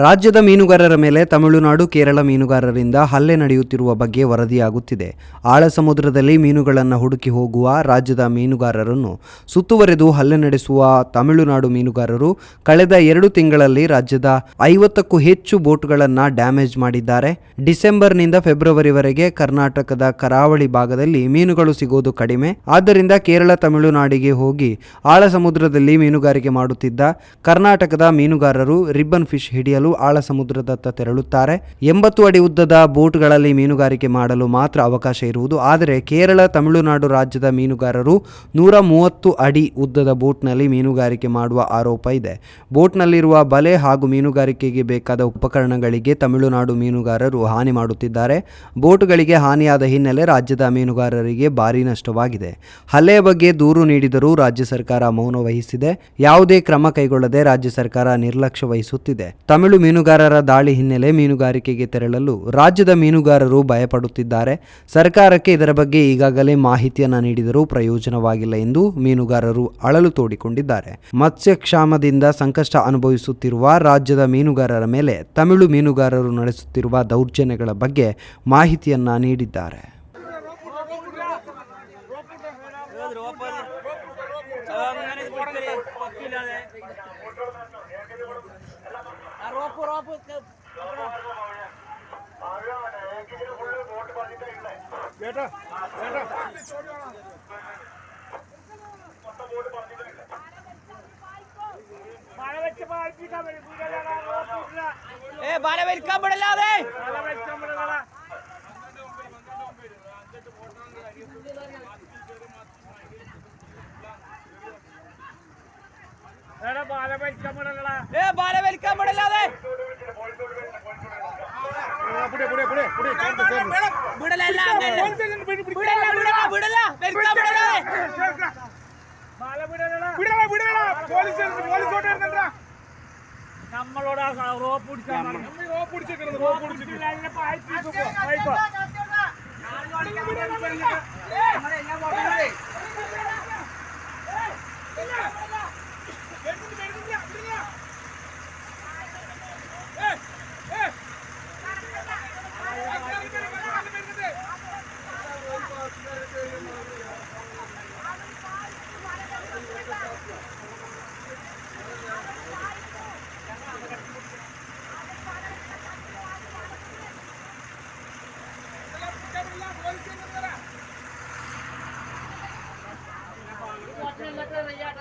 ರಾಜ್ಯದ ಮೀನುಗಾರರ ಮೇಲೆ ತಮಿಳುನಾಡು, ಕೇರಳ ಮೀನುಗಾರರಿಂದ ಹಲ್ಲೆ ನಡೆಯುತ್ತಿರುವ ಬಗ್ಗೆ ವರದಿಯಾಗುತ್ತಿದೆ. ಆಳ ಸಮುದ್ರದಲ್ಲಿ ಮೀನುಗಳನ್ನು ಹುಡುಕಿ ಹೋಗುವ ರಾಜ್ಯದ ಮೀನುಗಾರರನ್ನು ಸುತ್ತುವರೆದು ಹಲ್ಲೆ ನಡೆಸುವ ತಮಿಳುನಾಡು ಮೀನುಗಾರರು ಕಳೆದ ಎರಡು ತಿಂಗಳಲ್ಲಿ ರಾಜ್ಯದ ಐವತ್ತಕ್ಕೂ ಹೆಚ್ಚು ಬೋಟ್ಗಳನ್ನು ಡ್ಯಾಮೇಜ್ ಮಾಡಿದ್ದಾರೆ. ಡಿಸೆಂಬರ್ನಿಂದ ಫೆಬ್ರವರಿವರೆಗೆ ಕರ್ನಾಟಕದ ಕರಾವಳಿ ಭಾಗದಲ್ಲಿ ಮೀನುಗಳು ಸಿಗೋದು ಕಡಿಮೆ. ಆದ್ದರಿಂದ ಕೇರಳ, ತಮಿಳುನಾಡಿಗೆ ಹೋಗಿ ಆಳ ಸಮುದ್ರದಲ್ಲಿ ಮೀನುಗಾರಿಕೆ ಮಾಡುತ್ತಿದ್ದ ಕರ್ನಾಟಕದ ಮೀನುಗಾರರು ರಿಬ್ಬನ್ ಫಿಶ್ ಹಿಡಿಯಲು ಆಳ ಸಮುದ್ರದತ್ತ ತೆರಳುತ್ತಾರೆ. ಎಂಬತ್ತು ಅಡಿ ಉದ್ದದ ಬೋಟ್ಗಳಲ್ಲಿ ಮೀನುಗಾರಿಕೆ ಮಾಡಲು ಮಾತ್ರ ಅವಕಾಶ ಇರುವುದು. ಆದರೆ ಕೇರಳ, ತಮಿಳುನಾಡು ರಾಜ್ಯದ ಮೀನುಗಾರರು ನೂರ ಮೂವತ್ತು ಅಡಿ ಉದ್ದದ ಬೋಟ್ನಲ್ಲಿ ಮೀನುಗಾರಿಕೆ ಮಾಡುವ ಆರೋಪ ಇದೆ. ಬೋಟ್ನಲ್ಲಿರುವ ಬಲೆ ಹಾಗೂ ಮೀನುಗಾರಿಕೆಗೆ ಬೇಕಾದ ಉಪಕರಣಗಳಿಗೆ ತಮಿಳುನಾಡು ಮೀನುಗಾರರು ಹಾನಿ ಮಾಡುತ್ತಿದ್ದಾರೆ. ಬೋಟ್ಗಳಿಗೆ ಹಾನಿಯಾದ ಹಿನ್ನೆಲೆ ರಾಜ್ಯದ ಮೀನುಗಾರರಿಗೆ ಭಾರೀ ನಷ್ಟವಾಗಿದೆ. ಹಲ್ಲೆಯ ಬಗ್ಗೆ ದೂರು ನೀಡಿದರೂ ರಾಜ್ಯ ಸರ್ಕಾರ ಮೌನ ವಹಿಸಿದೆ. ಯಾವುದೇ ಕ್ರಮ ಕೈಗೊಳ್ಳದೆ ರಾಜ್ಯ ಸರ್ಕಾರ ನಿರ್ಲಕ್ಷ್ಯ ವಹಿಸುತ್ತಿದೆ. ತಮಿಳು ಮೀನುಗಾರರ ದಾಳಿ ಹಿನ್ನೆಲೆ ಮೀನುಗಾರಿಕೆಗೆ ತೆರಳಲು ರಾಜ್ಯದ ಮೀನುಗಾರರು ಭಯಪಡುತ್ತಿದ್ದಾರೆ. ಸರ್ಕಾರಕ್ಕೆ ಇದರ ಬಗ್ಗೆ ಈಗಾಗಲೇ ಮಾಹಿತಿಯನ್ನು ನೀಡಿದರೂ ಪ್ರಯೋಜನವಾಗಿಲ್ಲ ಎಂದು ಮೀನುಗಾರರು ಅಳಲು ತೋಡಿಕೊಂಡಿದ್ದಾರೆ. ಮತ್ಸ್ಯಕ್ಷಾಮದಿಂದ ಸಂಕಷ್ಟ ಅನುಭವಿಸುತ್ತಿರುವ ರಾಜ್ಯದ ಮೀನುಗಾರರ ಮೇಲೆ ತಮಿಳು ಮೀನುಗಾರರು ನಡೆಸುತ್ತಿರುವ ದೌರ್ಜನ್ಯಗಳ ಬಗ್ಗೆ ಮಾಹಿತಿಯನ್ನ ನೀಡಿದ್ದಾರೆ. പൊറാപ്പ് ചേട്ടാ ചേട്ടാ ഏ വരവേൽക്കാൻ പാടില്ലാതെ. ഏ ബാല വലിക്കാൻ പാടില്ലാതെ വിടലല്ല അങ്ങനെ വിടല്ല വിടല വിടല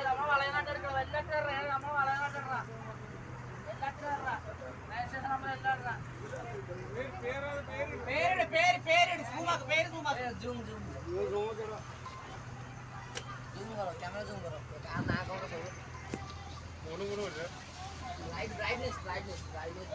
நம்ம வளையநாட்டு இருக்கிற வெள்ளக்காரன் நம்ம வளைய জুম জুম জুম করো জুম করো ক্যামেরা জুম করো আর না করো বড় বড় লাইট ব্রাইটনেস ব্রাইটনেস ব্রাইটনেস